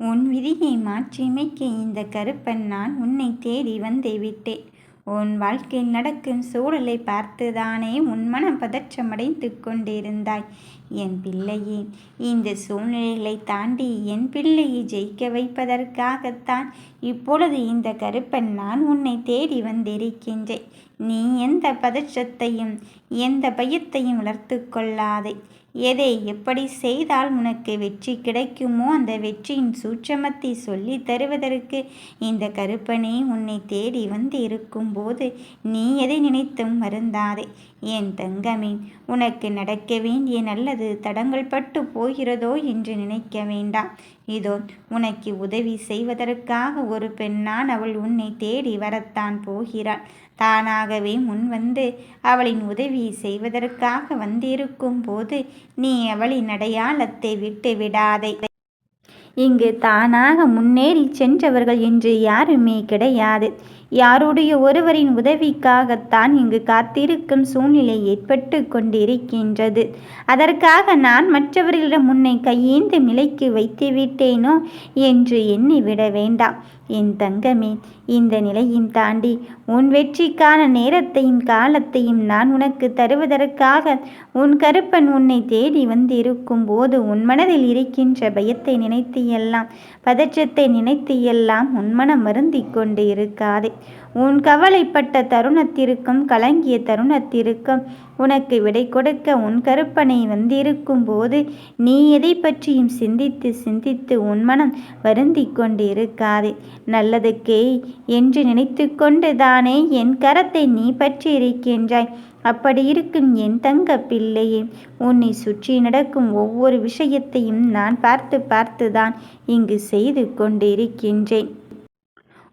உன் விதியை மாற்றியமைக்க இந்த கருப்பன் நான் உன்னை தேடி வந்தே விட்டேன். உன் வாழ்க்கையில் நடக்கும் சூழலை பார்த்துதானே உன் மனம் பதற்றமடைந்து கொண்டிருந்தாய். என் பிள்ளையே இந்த சூழ்நிலைகளை தாண்டி என் பிள்ளையை ஜெயிக்க வைப்பதற்காகத்தான் இப்பொழுது இந்த கருப்பன் நான் உன்னை தேடி வந்திருக்கின்றேன். நீ எந்த பதற்றத்தையும் எந்த பயத்தையும் வளர்த்து கொள்ளாதே. எதை எப்படி செய்தால் உனக்கு வெற்றி கிடைக்குமோ அந்த வெற்றியின் சூட்சமத்தை சொல்லி தருவதற்கு இந்த கருப்பனே உன்னை தேடி வந்து இருக்கும்போது நீ எதை நினைத்தும் வருந்தாதே. என் தங்கமே உனக்கு நடக்க வேண்டிய நல்லது தடங்கள் பட்டு போகிறதோ என்று நினைக்க வேண்டாம். இதோ உனக்கு உதவி செய்வதற்காக ஒரு பெண்ணான் அவள் உன்னை தேடி வரத்தான் போகிறாள். தானாகவே முன்வந்து அவளின் உதவி செய்வதற்காக வந்திருக்கும் போது நீ அவளின் அடையாளத்தை விட்டு விடாதே. இங்கு தானாக முன்னேறி சென்றவர்கள் என்று யாருமே கிடையாது. யாருடைய ஒருவரின் உதவிக்காகத்தான் இங்கு காத்திருக்கும் சூழ்நிலை ஏற்பட்டு கொண்டிருக்கின்றது. அதற்காக நான் மற்றவர்களிடம் உன்னை கையேந்த நிலைக்கு வைத்து விட்டேனோ என்று எண்ணி விட வேண்டாம். என் தங்கமே இந்த நிலையும் தாண்டி உன் வெற்றிக்கான நேரத்தையும் காலத்தையும் நான் உனக்கு தருவதற்காக உன் கருப்பன் உன்னை தேடி வந்து இருக்கும் போது உன் மனதில் இருக்கின்ற பயத்தை நினைத்து எல்லாம் பதற்றத்தை நினைத்து எல்லாம் உன் மனம் வருந்தி கொண்டு இருக்காதே உன் கவலைப்பட்ட தருணத்திற்கும் கலங்கிய தருணத்திற்கும் உனக்கு விடை கொடுக்க உன் கருப்பனை வந்திருக்கும் போது நீ எதை பற்றியும் சிந்தித்து சிந்தித்து உன் மனம் வருந்தி கொண்டு இருக்காதே நல்லதுக்கே என்று நினைத்து கொண்டு தானே என் கரத்தை நீ பற்றி இருக்கின்றாய் அப்படி இருக்கும் என் தங்க பிள்ளையே உன்னை சுற்றி நடக்கும் ஒவ்வொரு விஷயத்தையும் நான் பார்த்து பார்த்துதான் இங்கு செய்து கொண்டிருக்கின்றேன்.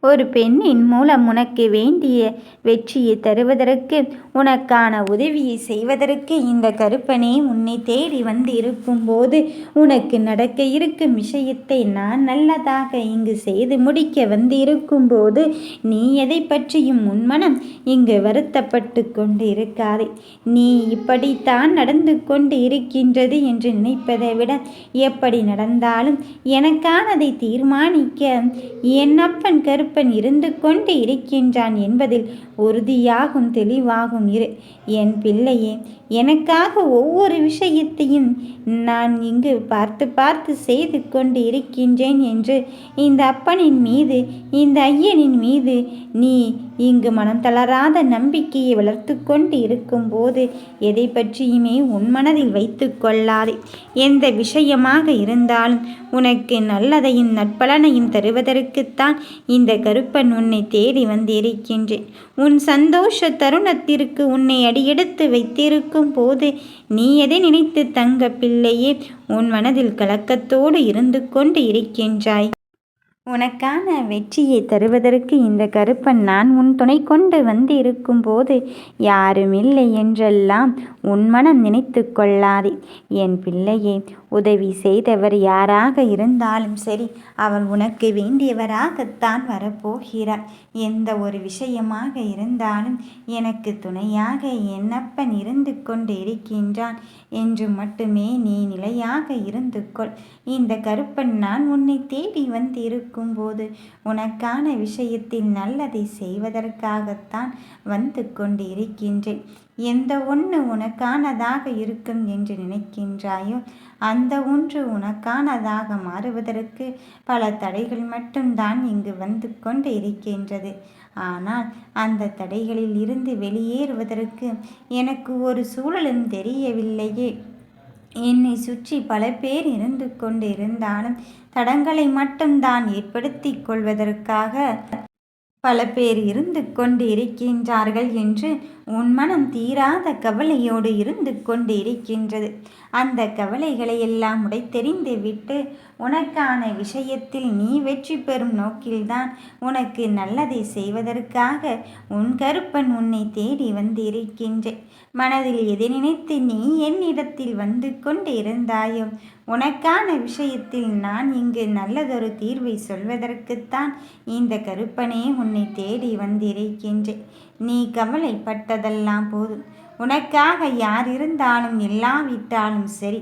ஒரு பெண்ணின் மூலம் உனக்கு வேண்டிய வெற்றியை தருவதற்கு உனக்கான உதவியை செய்வதற்கு இந்த கருப்பனே உன்னை தேடி வந்து இருக்கும்போது உனக்கு நடக்க இருக்கும் விஷயத்தை நான் நல்லதாக இங்கு செய்து முடிக்க வந்து இருக்கும்போது நீ எதை பற்றியும் உன்மனம் இங்கு வருத்தப்பட்டு கொண்டு இருக்காதே நீ இப்படித்தான் நடந்து கொண்டு இருக்கின்றது என்று நினைப்பதை விட எப்படி நடந்தாலும் எனக்கானதை தீர்மானிக்க என் அப்பன் கருப்பு கருப்பன் இருந்து கொண்டு இருக்கின்றான் என்பதில் உறுதியாகும் தெளிவாகும். இரு என் பிள்ளையே எனக்காக ஒவ்வொரு விஷயத்தையும் நான் இங்கு பார்த்து பார்த்து செய்து கொண்டு இருக்கின்றேன் என்று இந்த அப்பனின் மீது இந்த ஐயனின் மீது நீ இங்கு மனம் தளராத நம்பிக்கையை வளர்த்து கொண்டு இருக்கும்போது எதை பற்றியுமே உன் மனதில் வைத்து கொள்ளாதே. எந்த விஷயமாக இருந்தாலும் உனக்கு நல்லதையும் நற்பலனையும் தருவதற்குத்தான் இந்த கருப்பன் உன்னை தேடி வந்திருக்கின்றேன். உன் சந்தோஷ தருணத்திற்கு உன்னை அடியெடுத்து வைத்திருக்கும் போது நீ எதை நினைத்து தங்க பிள்ளையே? உன் மனதில் கலக்கத்தோடு இருந்து கொண்டு இருக்கின்றாய். உனக்கான வெற்றியை தருவதற்கு இந்த கருப்பன் நான் உன் துணை கொண்டு வந்து இருக்கும்போது யாருமில்லை என்றெல்லாம் உன் மனம் நினைத்து கொள்ளாதே. என் பிள்ளையே உதவி செய்தவர் யாராக இருந்தாலும் சரி அவர் உனக்கு வேண்டியவராகத்தான் வரப்போகிறார் எந்த ஒரு விஷயமாக இருந்தாலும் எனக்கு துணையாக என்னப்பன் இருந்து கொண்டு இருக்கின்றான் என்று மட்டுமே நீ நிலையாக இருந்து கொள். இந்த கருப்பன் நான் உன்னை தேடி வந்து இருக்கும்போது உனக்கான விஷயத்தில் நல்லதை செய்வதற்காகத்தான் வந்து கொண்டு இருக்கின்றேன். எந்த ஒன்று உனக்கானதாக இருக்கும் என்று நினைக்கின்றாயோ அந்த அந்த ஒன்று உனக்கானதாக மாறுவதற்கு பல தடைகள் மட்டும்தான் இங்கு வந்து கொண்டு இருக்கின்றது ஆனால் அந்த தடைகளில் இருந்து வெளியேறுவதற்கு எனக்கு ஒரு சூழலும் தெரியவில்லையே. என்னை சுற்றி பல பேர் இருந்து கொண்டு இருந்தாலும் தடங்களை மட்டும்தான் ஏற்படுத்தி கொள்வதற்காக பல பேர் இருந்து கொண்டு இருக்கின்றார்கள் என்று உன் மனம் தீராத கவலையோடு இருந்து கொண்டு இருக்கின்றது அந்த கவலைகளை எல்லாம் உடைத்தெறிந்து விட்டு உனக்கான விஷயத்தில் நீ வெற்றி பெறும் நோக்கில்தான் உனக்கு நல்லதை செய்வதற்காக உன் கருப்பன் உன்னை தேடி வந்து இருக்கின்றேன் மனதில் எதை நினைத்து நீ என்னிடத்தில் வந்து கொண்டு இருந்தாயோ உனக்கான விஷயத்தில் நான் இங்கு நல்லதொரு தீர்வை சொல்வதற்குத்தான் இந்த கருப்பனே உன்னை தேடி வந்திருக்கின்றேன். நீ கவலைப்பட்ட கவலைப்பட்டதெல்லாம் போதும். உனக்காக யார் இருந்தாலும் இல்லாவிட்டாலும் சரி.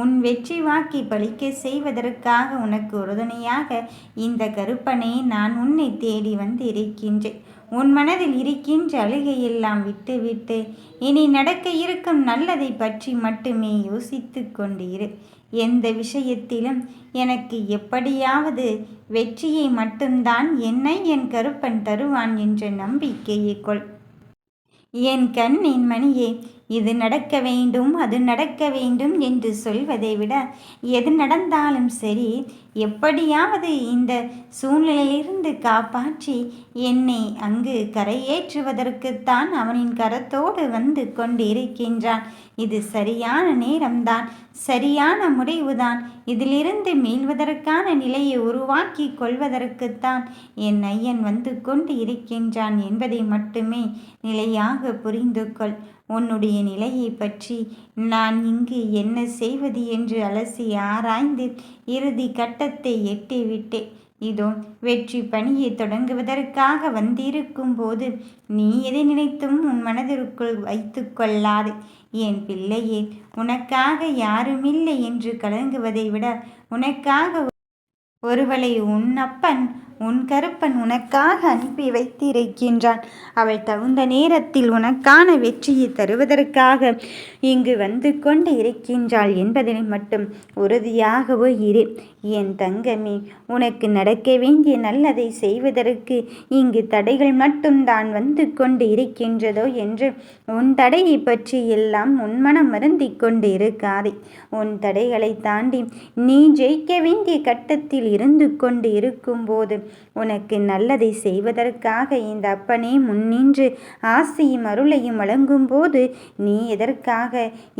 உன் வெற்றி வாக்கி பலிக்க செய்வதற்காக உனக்கு உறுதுணையாக இந்த கருப்பனே நான் உன்னை தேடி வந்து இருக்கின்றேன். உன் மனதில் இருக்கின்ற அழுகையெல்லாம் விட்டுவிட்டு இனி நடக்க இருக்கும் நல்லதை பற்றி மட்டுமே யோசித்து கொண்டிரு எந்த விஷயத்திலும் எனக்கு எப்படியாவது வெற்றியை மட்டும்தான் என்னை என் கருப்பன் தருவான் என்ற நம்பிக்கையை கொள். என் கண்ணின் மணியே இது நடக்க வேண்டும் அது நடக்க வேண்டும் என்று சொல்வதை விட எது நடந்தாலும் சரி எப்படியாவது இந்த சூழ்நிலையிலிருந்து காப்பாற்றி என்னை அங்கு கரையேற்றுவதற்குத்தான் அவனின் கரத்தோடு வந்து கொண்டிருக்கின்றான். இது சரியான நேரம்தான் சரியான முடிவுதான். இதிலிருந்து மீள்வதற்கான நிலையை உருவாக்கி கொள்வதற்குத்தான் என் ஐயன் வந்து கொண்டு இருக்கின்றான் என்பதை மட்டுமே நிலையாக புரிந்து கொள் உன்னுடைய நிலையை பற்றி நான் இங்கு என்ன செய்வது என்று அலசி ஆராய்ந்து இறுதி கட்டத்தை எட்டிவிட்டேன். இதோ வெற்றி பணியை தொடங்குவதற்காக வந்திருக்கும் போது நீ எதை நினைத்தும் உன் மனதிற்குள் வைத்து கொள்ளாது. என் பிள்ளையே உனக்காக யாருமில்லை என்று கலங்குவதை விட உனக்காக ஒருவளை உன் அப்பன் உன் கருப்பன் உனக்காக அனுப்பி வைத்திருக்கின்றான். அவள் தகுந்த நேரத்தில் உனக்கான வெற்றியை தருவதற்காக இங்கு வந்து கொண்டு இருக்கின்றாள் என்பதில் மட்டும் உறுதியாகவோ இரு. என் தங்கமே உனக்கு நடக்க வேண்டிய நல்லதை செய்வதற்கு இங்கு தடைகள் மட்டும்தான் வந்து கொண்டு இருக்கின்றதோ என்று உன் தடையை பற்றி எல்லாம் உன்மனம் மருந்தி கொண்டு இருக்காதே. உன் தடைகளை தாண்டி நீ ஜெயிக்க வேண்டிய கட்டத்தில் இருந்து கொண்டு இருக்கும்போது உனக்கு நல்லதை செய்வதற்காக இந்த அப்பனே முன்னின்று ஆசையும் அருளையும் வழங்கும்போது நீ எதற்காக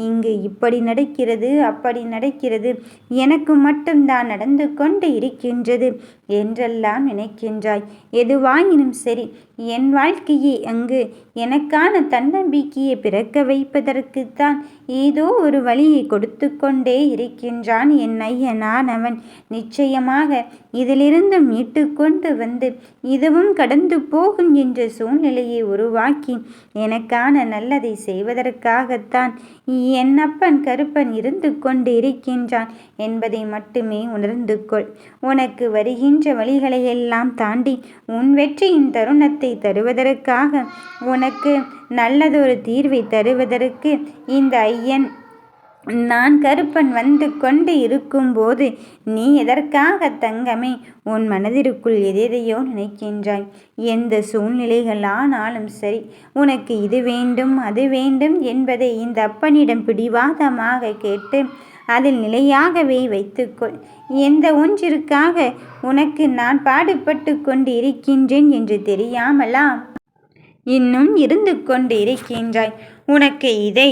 இங்கு இப்படி நடக்கிறது அப்படி நடக்கிறது? எனக்கு மட்டும்தான் நடந்து கொண்டு இருக்கின்றது என்றெல்லாம் நினைக்கின்றாய். எதுவாயினும் சரி என் வாழ்க்கையை அங்கு எனக்கான தன்னம்பிக்கையை பிறக்க வைப்பதற்குத்தான் ஏதோ ஒரு வழியை கொடுத்து கொண்டே இருக்கின்றான் என் ஐயனான் அவன். நிச்சயமாக இதிலிருந்து மீட்டு கொண்டு வந்து இதுவும் கடந்து போகும் என்ற சூழ்நிலையை உருவாக்கி எனக்கான நல்லதை செய்வதற்காகத்தான் என் அப்பன் கருப்பன் இருந்து கொண்டு இருக்கின்றான் என்பதை மட்டுமே உணர்ந்து கொள். உனக்கு வருகின்ற வழிகளையெல்லாம் தாண்டி உன் வெற்றியின் தருணத்தை தருவதற்காக உனக்கு நல்லதொரு தீர்வை தருவதற்கு இந்த ஐயன் நான் கருப்பன் வந்து கொண்டு இருக்கும்போது நீ எதற்காக தங்கமே? உன் மனதிற்குள் எதையோ நினைக்கின்றாய். எந்த சூழ்நிலைகள் ஆனாலும் சரி உனக்கு இது வேண்டும் அது வேண்டும் என்பதை இந்த அப்பனிடம் பிடிவாதமாக கேட்டு அதில் நிலையாகவே வைத்துக்கொள். எந்த ஒன்றிற்காக உனக்கு நான் பாடுபட்டு கொண்டு இருக்கின்றேன் என்று தெரியாமலா? இன்னும் இருந்து கொண்டு இருக்கின்றாய் உனக்கு இதை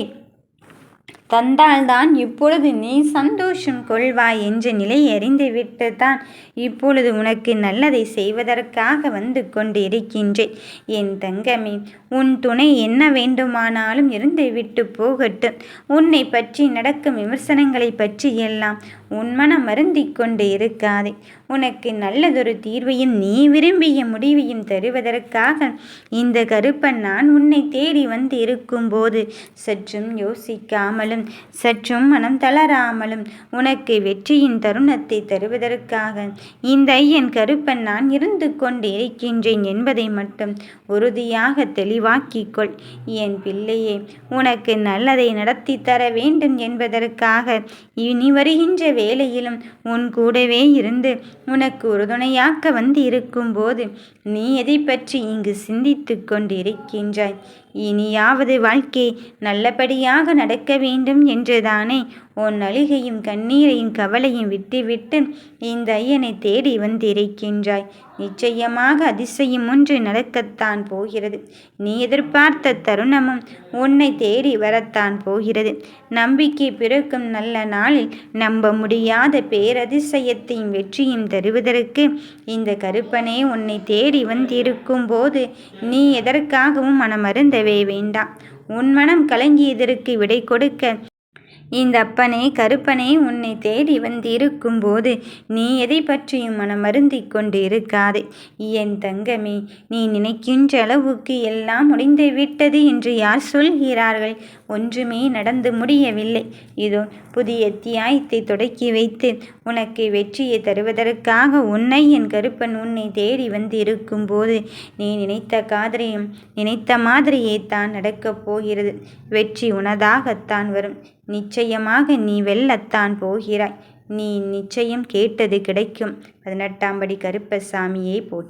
தந்தால்தான் இப்பொழுது நீ சந்தோஷம் கொள்வாய் என்ற நிலை அறிந்துவிட்டு தான் இப்பொழுது உனக்கு நல்லதை செய்வதற்காக வந்து கொண்டு இருக்கின்றேன் என் தங்கமே உன் துணை என்ன வேண்டுமானாலும் இருந்துவிட்டு போகட்டும். உன்னை பற்றி நடக்கும் விமர்சனங்களை பற்றி எல்லாம் உன் மனம் மருந்தி கொண்டு இருக்காதே. உனக்கு நல்லதொரு தீர்வையும் நீ விரும்பிய முடிவையும் தருவதற்காக இந்த கருப்பன் நான் உன்னை தேடி வந்து இருக்கும்போது சற்றும் யோசிக்காமலும் சற்றும் மனம் தளராமலும் உனக்கு வெற்றியின் தருணத்தை தருவதற்காக. இந்த ஐயன் கருப்பன் நான் இருந்து கொண்டு இருக்கின்றேன் என்பதை மட்டும் உறுதியாக தெளிவாக்கிக்கொள். என் பிள்ளையே உனக்கு நல்லதை நடத்தி தர வேண்டும் என்பதற்காக இனி வருகின்ற வேலையிலும் உன் கூடவே இருந்து உனக்கு உறுதுணையாக்க வந்து இருக்கும்போது நீ எதை பற்றி இங்கு சிந்தித்து கொண்டிருக்கின்றாய்? இனியாவது வாழ்க்கை நல்லபடியாக நடக்க வேண்டும் என்றுதானே உன் அழுகையும் கண்ணீரையும் கவலையும் விட்டுவிட்டு இந்த ஐயனை தேடி வந்திருக்கின்றாய். நிச்சயமாக அதிசயம் ஒன்று நடக்கத்தான் போகிறது. நீ எதிர்பார்த்த தருணமும் உன்னை தேடி வரத்தான் போகிறது. நம்பிக்கை பிறக்கும் நல்ல நாளில் நம்ப முடியாத பேரதிசயத்தையும் வெற்றியும் தருவதற்கு இந்த கருப்பனே உன்னை தேடி வந்திருக்கும் போது நீ எதற்காகவும் மனமருந்தவே வேண்டாம். உன் மனம் கலங்கியதற்கு விடை கொடுக்க இந்த அப்பனே கருப்பனே உன்னை தேடி வந்திருக்கும் போது நீ எதை பற்றியும் மனம் வருந்திக் கொண்டு இருக்காதே என் தங்கமே நீ நினைக்கின்ற அளவுக்கு எல்லாம் முடிந்து விட்டது என்று யார் சொல்கிறார்கள்? ஒன்றுமே நடந்து முடியவில்லை. இதோ புதிய தியாயத்தை தொடக்கி வைத்து உனக்கு வெற்றியை தருவதற்காக உன்னை என் கருப்பன் உன்னை தேடி வந்து இருக்கும்போது நீ நினைத்த காதலையும் நினைத்த மாதிரியே தான் நடக்கப் போகிறது. வெற்றி உனதாகத்தான் வரும். நிச்சயமாக நீ வெல்லத்தான் போகிறாய். நீ நிச்சயம் கேட்டது கிடைக்கும். பதினெட்டாம் படி கருப்பசாமியை போற்றி